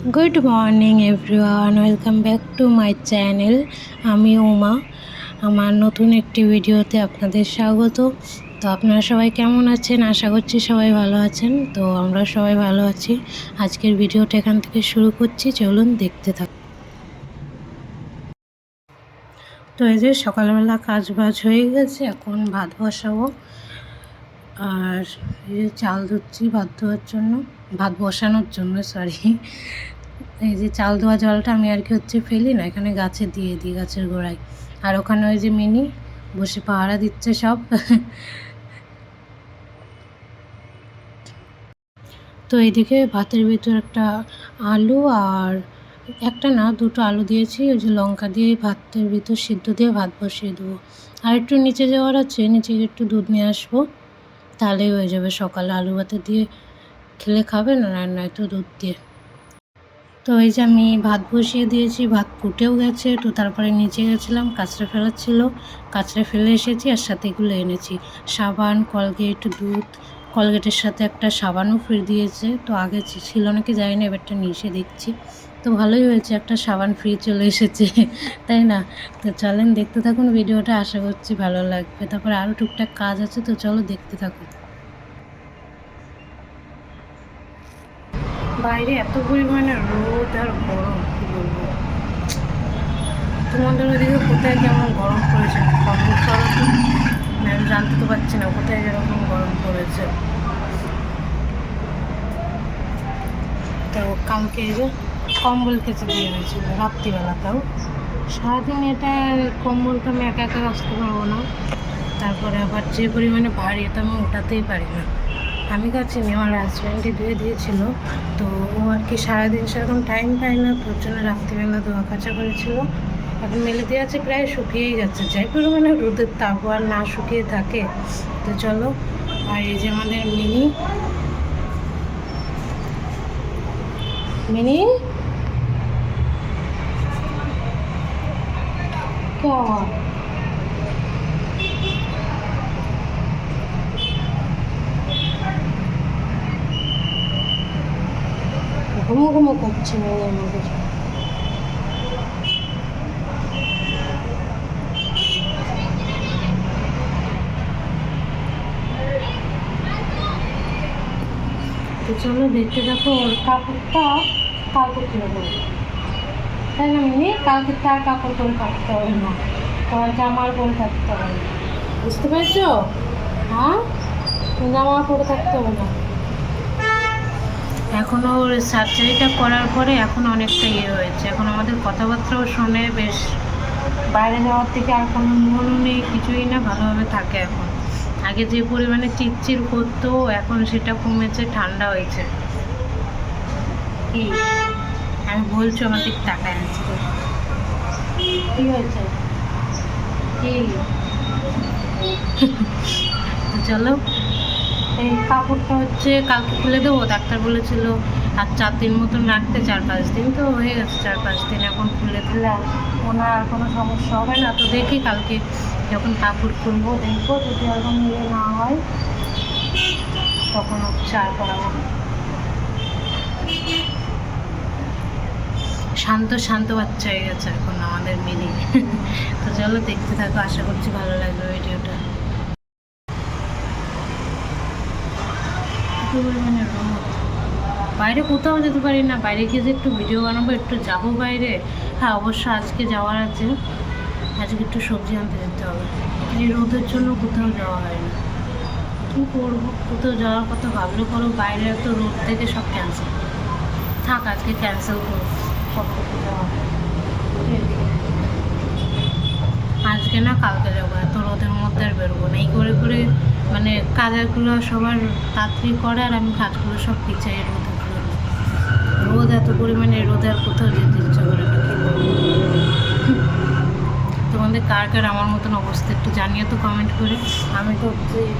Good morning everyone welcome back to my channel আমি উমা। আমার নতুন একটি ভিডিওতে আপনাদের স্বাগত। তো আপনারা সবাই কেমন আছেন? আশা করছি সবাই ভালো আছেন। তো আমরা সবাই ভালো আছি। আজকের ভিডিওটা এখান থেকে শুরু করছি। চলুন দেখতে থাক। তো এই যে সকালবেলা কাজ বাজ হয়ে গেছে। এখন ভাত বসাবো। আর এই যে চাল ধুচ্ছি ভাত ধোয়ার জন্য, ভাত বসানোর জন্য সরি এই যে চাল ধোয়া জলটা আমি আর কি হচ্ছে ফেলি না, এখানে গাছে দিয়ে দিই গাছের গোড়ায়। আর ওখানে ওই যে মিনি বসে পাহারা দিচ্ছে সব। তো এইদিকে ভাতের ভিতর একটা আলু আর একটা না, দুটো আলু দিয়েছি, ওই যে লঙ্কা দিয়ে ভাতের ভিতর সিদ্ধ দিয়ে ভাত বসিয়ে দেবো। আর একটু নিচে যাওয়ার আছে, নিচে একটু দুধ নিয়ে আসব। তাহলেই হয়ে যাবে। সকালে আলু ভাতে দিয়ে খেলে খাবেন আর নয়তো দুধ দিয়ে। তো এই যে আমি ভাত বসিয়ে দিয়েছি, ভাত ফুটেও গেছে, তো তারপরে নিচে গেছিলাম, কাঁচড়া ফেলার ছিল। কাঁচড়া ফেলে এসেছি আর সাথে এগুলো এনেছি। সাবান, কলগেট, দুধ, কলগেটের সাথে একটা সাবানও ফিরে দিয়েছে। তো আগে ছিল নাকি জানি না, এবারটা নিয়ে এসে দেখছি। তো ভালোই হয়েছে, একটা সাবান ফ্রি চলে এসেছে, তাই না? তো চলেন দেখতে থাকুন ভিডিওটা, আশা করছি ভালো লাগবে। তারপর আরও টুকটাক কাজ আছে, তো চলো দেখতে থাকুন। বাইরে এত পরিমাণে রোদ আর গরম, কি বলব? তোমাদের ওদিকে কোথায় কেমন গরম পড়েছে কমেন্ট করো আমি জানতে তো পারছি না কোথায় যেরকম গরম পড়েছে। তো কালকে এই যে কম্বল কেচে দিয়ে গেছিল রাত্রিবেলাতেও সারাদিন এটা কম্বলটা আমি একা একা আসতে পারব না। তারপরে আবার যে পরিমাণে ভারী, এটা আমি ওঠাতেই পারি না। আমি কাচিনি আমার হাজব্যান্ডই ধুয়ে দিয়েছিল। তো ও আর কি সারাদিন সেরকম টাইম পায় না, তোর জন্য রাত্রিবেলা ধোয়া কাচা করেছিল। এখন মেলে দিয়ে আছে, প্রায় শুকিয়েই যাচ্ছে। যাই পরিমাণে রোদের তাপ আর না শুকিয়ে থাকে, তো চলো, আর এই যে আমাদের মিনি। মিনি? God. ঘুমো ঘুমো করছে মেয়েদের মধ্যে চলো দেখতে দেখো ওর কাপড়টা কাপড় কিনে পড়বে তাই না মিনি কালকে তার কাপড় করে কাটতে হবে না। তোমার জামার পরে থাকতে হবে বুঝতে পেরেছ? হ্যাঁ? জামা পরে থাকতে হবে না। এখনও সার্জারিটা করার পরে এখন অনেকটা ইয়ে হয়েছে। এখন আমাদের কথাবার্তাও শোনে বেশ বাইরে যাওয়ার থেকে আর কোনো মনও নেই কিছুই না ভালোভাবে থাকে এখন। আগে যে পরিমাণে চিরচির করতো এখন সেটা কমেছে ঠান্ডা হয়েছে। কি? আমি বলছি আমার দিক তাকায় আছে? কি হয়েছে? কি? চলো। এই কাপড়টা হচ্ছে কালকে খুলে দেবো ডাক্তার বলেছিল আর চার দিন মতন রাখতে চার পাঁচ দিন তো হয়ে গেছে চার পাঁচ দিন এখন খুলে দিলে আর ওনার আর কোনো সমস্যা হবে না তো দেখি কালকে যখন কাপড় খুলবো দেখব যদি এরকম ইয়ে না হয় তখন হচ্ছে আর করাবো শান্ত শান্ত বাচ্চা হয়ে গেছে এখন আমাদের মিলি। তো চলো দেখতে থাকো, আশা করছি ভালো লাগবে ভিডিওটা। রোদ। বাইরে কোথাও যেতে পারি না, বাইরে গিয়ে যে একটু ভিডিও বানাবো, একটু যাব বাইরে। হ্যাঁ অবশ্য আজকে যাওয়ার আছে। আজকে একটু সবজি আনতে যেতে হবে। এই রোদের জন্য কোথাও যাওয়া হয় না। কী করব? কোথাও যাওয়ার কথা ভাবলে করো বাইরে তো রোদ থেকে সব ক্যান্সেল থাক, আজকে ক্যান্সেল করো আজকে না কালকে যাব এত রোদের মধ্যে আর বেরোবো না। এই করে করে মানে কাজগুলো সবার তাড়াতাড়ি করে আর আমি কাজগুলো সব পিছাই জন্য রোদ এত পরিমাণে রোদে আর কোথাও যেতে ইচ্ছা করে না তোমাদের কার কার আমার মতন অবস্থা একটু জানিয়ে তো কমেন্ট করে। আমি তো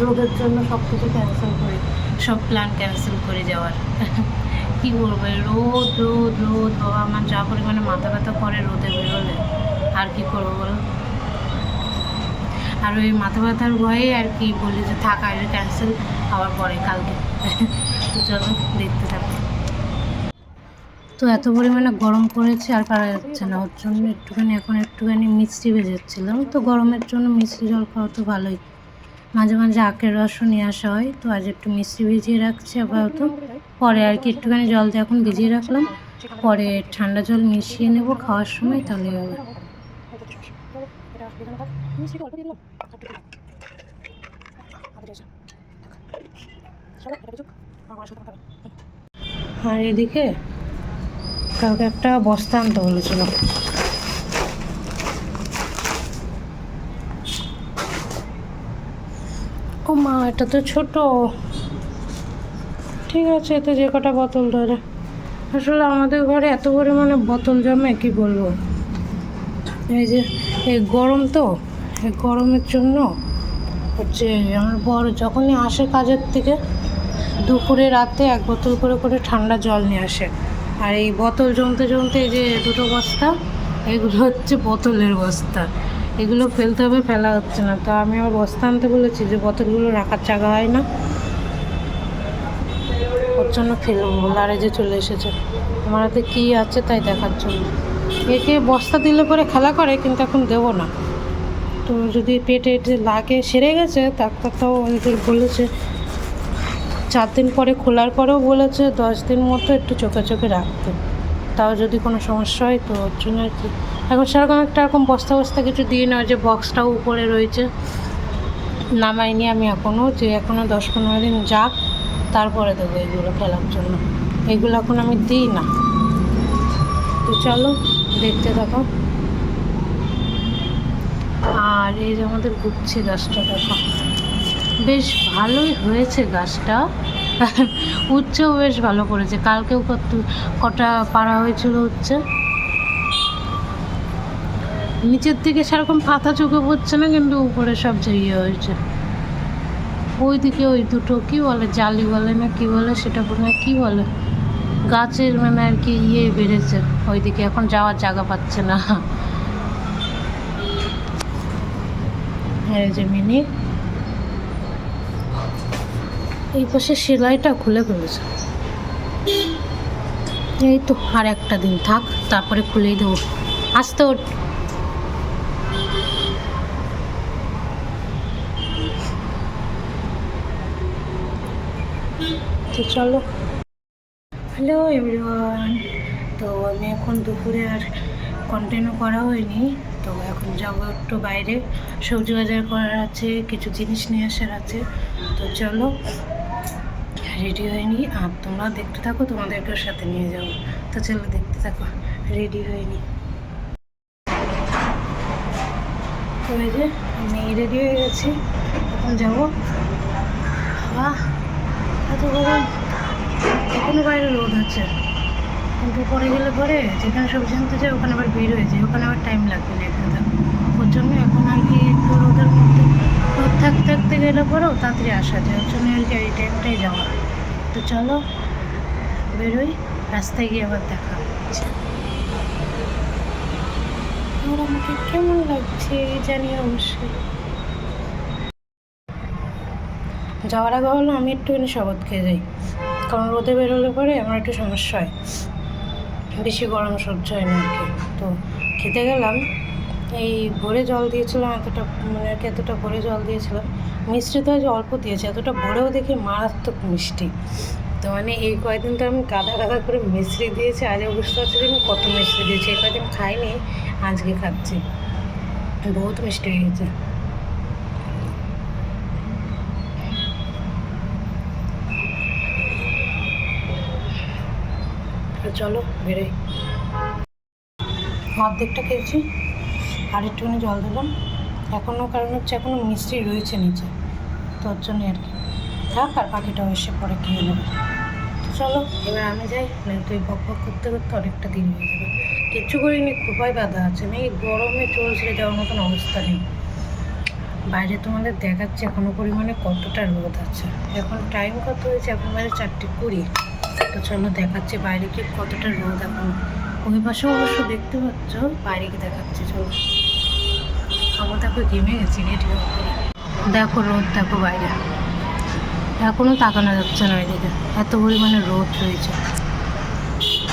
রোদের জন্য সব কিছু ক্যান্সেল করি। সব প্ল্যান ক্যান্সেল করে যাওয়ার। কি বলব রোদ রোদ রোদ, বাবা, আমার যা পরিমাণে মাথা ব্যথা করে রোদে বেরোলে, আর কি করব বলো? আর ওই মাথা ব্যথার ভয়ে আর কি বলি যে, থাক আগে ক্যান্সেল আবার পরে, কালকে। চলো, দেখতে থাকো। তো এত পরিমাণে গরম করেছে আর পারা যাচ্ছে না। ওর জন্য একটুখানি, এখন একটুখানি মিষ্টি ভেজেছিলাম। তো গরমের জন্য মিষ্টি জল খাওয়া তো ভালোই। মাঝে মাঝে আখের রসও নিয়ে আসা হয়। তো আজ একটু মিষ্টি ভিজিয়ে রাখছি আপাতত। পরে আর কি একটুখানি জল দিয়ে এখন ভিজিয়ে রাখলাম। পরে ঠান্ডা জল মিশিয়ে নেব খাওয়ার সময়, তাহলে হবে। আর এদিকে কাউকে একটা বস্তা আনতে বলেছিল। ও মা, এটা তো ছোট। ঠিক আছে, এতে যে কটা বোতল ধরে। আসলে আমাদের ঘরে এত পরিমাণে বোতল জমে, কি বলব? এই যে, এই গরম তো, এই গরমের জন্য হচ্ছে আমার বড় যখনই আসে কাজের থেকে, দুপুরে, রাতে এক বোতল করে করে ঠান্ডা জল নিয়ে আসে। আর এই বোতল জমতে জমতে এই যে দুটো বস্তা, এগুলো হচ্ছে বোতলের বস্তা। এগুলো ফেলতে হবে, ফেলা হচ্ছে না। তো আমি আমার বস্তা আনতে বলেছি যে, বোতলগুলো রাখার জায়গা হয় না। জন্য ফেলব এই যে চলে এসেছে। আমার হাতে কী আছে তাই দেখার জন্য। একে বস্তা দিলে পরে খেলা করে, কিন্তু এখন দেবো না। তো যদি পেটে লাগে, সেরে গেছে, ডাক্তারটাও ওদের বলেছে। চার দিন পরে খোলার পরেও বলেছে, দশ দিন মতো একটু চোখে চোখে রাখতে। তাও যদি কোনো সমস্যা হয়, তো ওর জন্য আর কি এখন সেরকম একটা এরকম বস্তা বস্তা কিছু দিয়ে নেওয়া, যে বক্সটাও উপরে রয়েছে। নামাইনি আমি এখনও যে এখনও দশ পনেরো দিন যাক। তারপরে দেবো এগুলো খেলার জন্য। এগুলো এখন আমি দিই না। তো চলো, দেখতে থাকো। আর এই যে আমাদের গুচ্ছে গাছটা, দেখো। বেশ ভালোই হয়েছে গাছটা। উচ্ছেও বেশ ভালো করেছে। কালকেও কত, কটা পাড়া হয়েছিল উচ্ছে নিচের দিকে সেরকম পাতা চোখে পড়ছে না, কিন্তু উপরে সব যে ইয়ে হয়েছে। ওইদিকে ওই দুটো কি বলে, জালি বলে না কি বলে, সেটা কোনো কি বলে? গাছের মানে আর কি ইয়ে বেড়েছে, ওইদিকে এখন যাওয়ার জায়গা পাচ্ছে না। এই যে মিনি। এই পাশে সেলাইটা খুলে ফেলেছে। এই তো, আর একটা দিন থাক, তারপরে খুলেই দেবো। আসতে তো চলো। হ্যালো এভরিওয়ান তো আমি এখন দুপুরে আর কন্টিনিউ করা হয়নি। তো এখন যাব একটু বাইরে। সবজি বাজার করার আছে, কিছু জিনিস নিয়ে আসার আছে। তো চলো রেডি হয়নি আর তোমরা দেখতে থাকো, তোমাদেরকেও সাথে নিয়ে যাব। তো চলো দেখতে থাকো রেডি হয়নি তো এই যে, আমি রেডি হয়ে গেছি। এখন যাব। বাহ এত গরম এখনও বাইরে রোদ আছে কিন্তু পরে গেলে পরে যেখানে সবজি আনতে যায়, ওখানে আবার বের হয়ে যায়। ওখানে আবার টাইম লাগবে না একটু ওর জন্য এখন আর কি একটু রোদের মধ্যে রোদ থাকতে থাকতে গেলে পরেও তাড়াতাড়ি আসা যায়। ওর জন্য আর কি এই টাইমটাই যাওয়া। তো চলো, বেরোই, রাস্তায় গিয়ে আবার দেখা হচ্ছে। আর আমাকে কেমন লাগছে জানি অবশ্যই। যাওয়ার আগে হলো আমি একটুখানি শরবত খেয়ে যাই। কারণ রোদে বেরোলে পরে আমার একটু সমস্যা হয়। বেশি গরম সহ্য হয় না আর কি। তো খেতে গেলাম। এই ভরে জল দিয়েছিলাম, এতটা মানে আর কি এতটা ভরে জল দিয়েছিলাম। মিষ্টি তো আজ অল্প দিয়েছে, এতটা ভরেও দেখি মারাত্মক মিষ্টি। তো মানে এই কয়েকদিন তো আমি গাদা গাদা করে মিষ্টি দিয়েছি আজও বুঝতে পারছি যে আমি কত মিষ্টি দিয়েছি। এই কয়েকদিন খাইনি, আজকে খাচ্ছি। বহুত মিষ্টি হয়ে গেছে তো চলো, বেরোই। অর্ধেকটা খেয়েছি, আর একটুখানি জল দিলাম। এখনও কারণ হচ্ছে এখনও মিষ্টি রয়েছে নিচে, তো ওর জন্যই আর কি। থাক, আর বাকিটাও এসে পরে খেয়ে নেবে। চলো, এবার আমি যাই, না তুই বক বক করতে করতে অনেকটা দিন হয়ে যাবে। কিচ্ছু করিনি খুবই বাধা আছে। এই গরমে চলছে, যাওয়ার মতন অবস্থা নেই। বাইরে তোমাদের দেখাচ্ছে এখনও পরিমাণে কতটা রোদ আছে। এখন টাইম কত হয়েছে? এখন বাইরে চারটে কুড়ি। চলো দেখাচ্ছে বাইরে কি কতটা রোদ এখন। ওই পাশে অবশ্য দেখতে পাচ্ছ, বাইরে কি দেখাচ্ছে, চলো। আমার দেখো ঘেমে গেছি রেডি দেখো রোদ, দেখো বাইরে। এখনও তাকানো যাচ্ছে না ওইদিকে। এত পরিমাণে রোদ রয়েছে।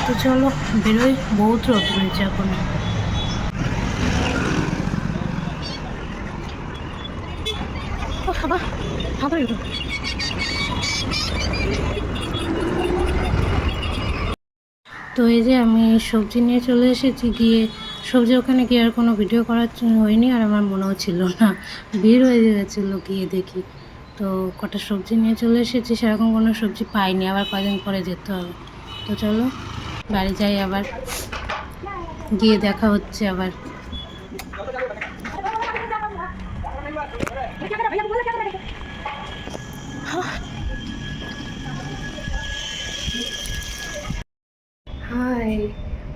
তো চলো বেরোই, বহুত রোদ রয়েছে এখন। ও বাবা আবার এলো। তো এই যে আমি সবজি নিয়ে চলে এসেছি, গিয়ে সবজি ওখানে গিয়ে আর কোনো ভিডিও করার হয়নি আর আমার মনেও ছিল না। ভিড় হয়ে গেছিল গিয়ে দেখি। তো কটা সবজি নিয়ে চলে এসেছি, সেরকম কোনো সবজি পাইনি। আবার কদিন পরে যেতে হবে। তো চলো, বাড়ি যাই আবার। গিয়ে দেখা হচ্ছে আবার।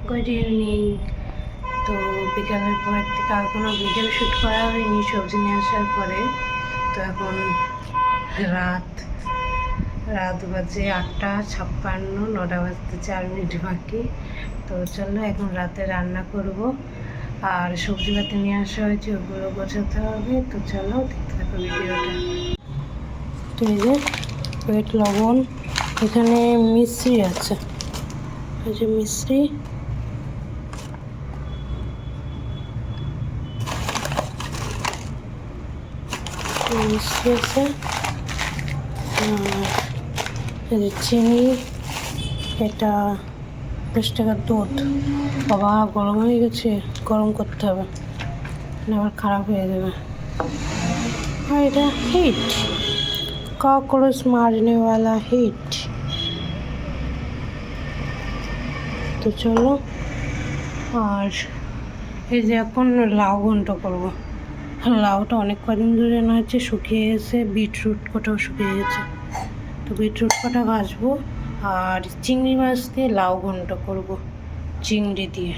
গুড ইভিনিং তো বিকালের পর থেকে আর কোনো ভিডিও শ্যুট করা হয়নি, সবজি নিয়ে আসার পরে। তো এখন রাত রাত বাজে আটটা ছাপ্পান্ন, নটা বাজতে চার মিনিট বাকি। তো চলো এখন রাতে রান্না করব। আর সবজি পাতি নিয়ে আসা হয়েছে, ওগুলো গোছাতে হবে। তো চলো দেখতে থাকো ভিডিওটা। তো এই যে লবণ, এখানে মিশ্রি আছে। এই যে মিশ্রি মিষ্টি আছে আর চিনি, এটা দশ টাকার দুধ। বাবা, গরম হয়ে গেছে। গরম করতে হবে। আবার খারাপ হয়ে যাবে। আর এটা হিট ককরোচ মারনেওয়ালা হিট তো চলো। আর এই যে এখন লাউ ঘন্ট করব। লাউটা অনেক কদিন ধরে না হচ্ছে শুকিয়ে গেছে, বিটরুট কটাও শুকিয়ে গেছে। তো বিটরুট কটা ভাজবো আর চিংড়ি মাছ দিয়ে লাউ ঘন্ট করব, চিংড়ি দিয়ে।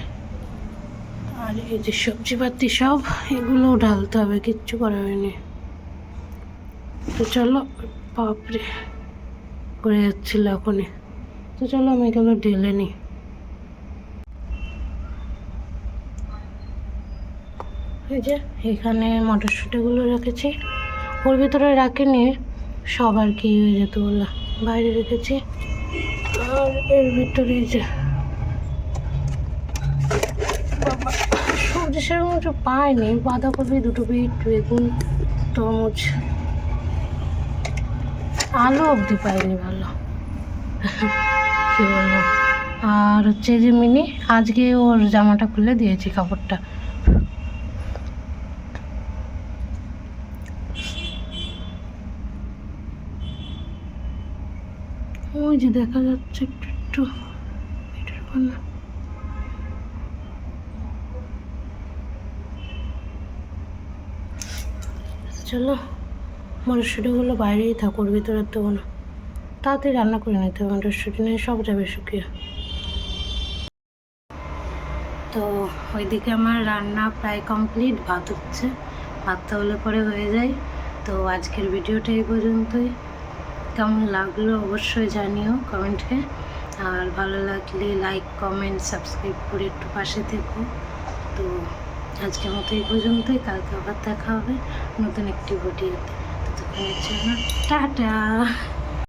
আর এই যে সবজিপাতি সব এগুলোও ঢালতে হবে, কিচ্ছু করা হয়নি। তো চলো, বাপরে, করে যাচ্ছিল এখনই। তো চলো, আমি এগুলো ঢেলে নিই। এই যে, এখানে মটরশুঁটিগুলো রেখেছি। ওর ভিতরে রাখিনি সব আর কি হয়ে যেত বলে বাইরে রেখেছি। আর এর ভিতরে যে সবজি সেরকম কিছু পাইনি। বাঁধাকপি, দুটো বিট, বেগুন, তরমুজ। আলু অবধি পাইনি ভালো। কি বলব? আর হচ্ছে যে মিনি, আজকে ওর জামাটা খুলে দিয়েছি কাপড়টা। ওই যে দেখা যাচ্ছে একটু একটু এটার ওখানে। চলো বাইরেই থাকুক ভিতরে দেবো না। তাড়াতাড়ি রান্না করে নিতে হবে, মটরশুঁটি নিয়ে সব যাবে শুকিয়ে। তো ওইদিকে আমার রান্না প্রায় কমপ্লিট, ভাত হচ্ছে। ভাতটা হলে পরে হয়ে যায়। তো আজকের ভিডিওটা এই পর্যন্তই। কেমন লাগল অবশ্যই জানিও কমেন্টে। আর ভালো লাগলে লাইক কমেন্ট সাবস্ক্রাইব করে একটু পাশে থেকো। তো আজকের মতো এই পর্যন্তই, কালকে আবার দেখা হবে নতুন একটি ভিডিওতে ততক্ষণের জন্য টাটা!